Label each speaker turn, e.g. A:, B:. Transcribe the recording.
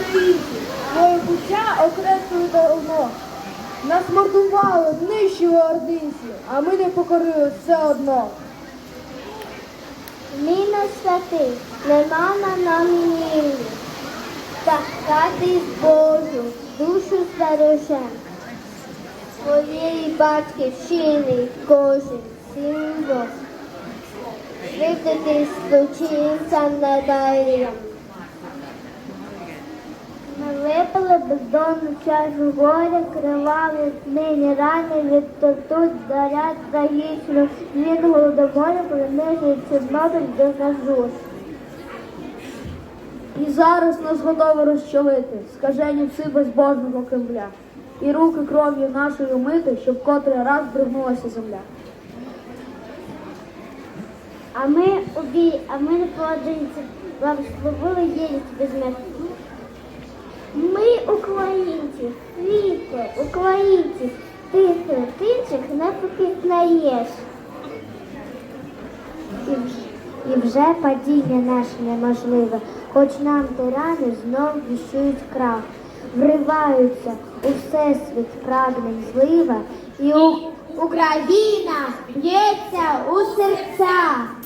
A: українці, моє буття окреслили давно. Нас мордували, нищили ординці, а ми не покорили все одно.
B: Міна святий, нема на нам ніни. Та хати Божу, душу збережем. Своєї батьківщини кожен символ. Світити злочинцям недаєм. Ми випили бездонну чашу горя, криваві нині рани від тортут дарять трагічну від голодомору, принижує Чорнобиль до нажур.
A: І зараз нас готові розчолити, скажені пси безбожного Кремля. І руки кров'ю нашої мити, щоб котрий раз дригнулася земля.
B: А ми у бій, а ми не поодинці, благословили єдність безмежну. Ми українці, світло, українці, ти серед не попізнаєш. І і вже падіння наше неможливе, хоч нам тирани знов віщують крах, вриваються у всесвіт прагнень злива, і у... Україна б'ється у серцях.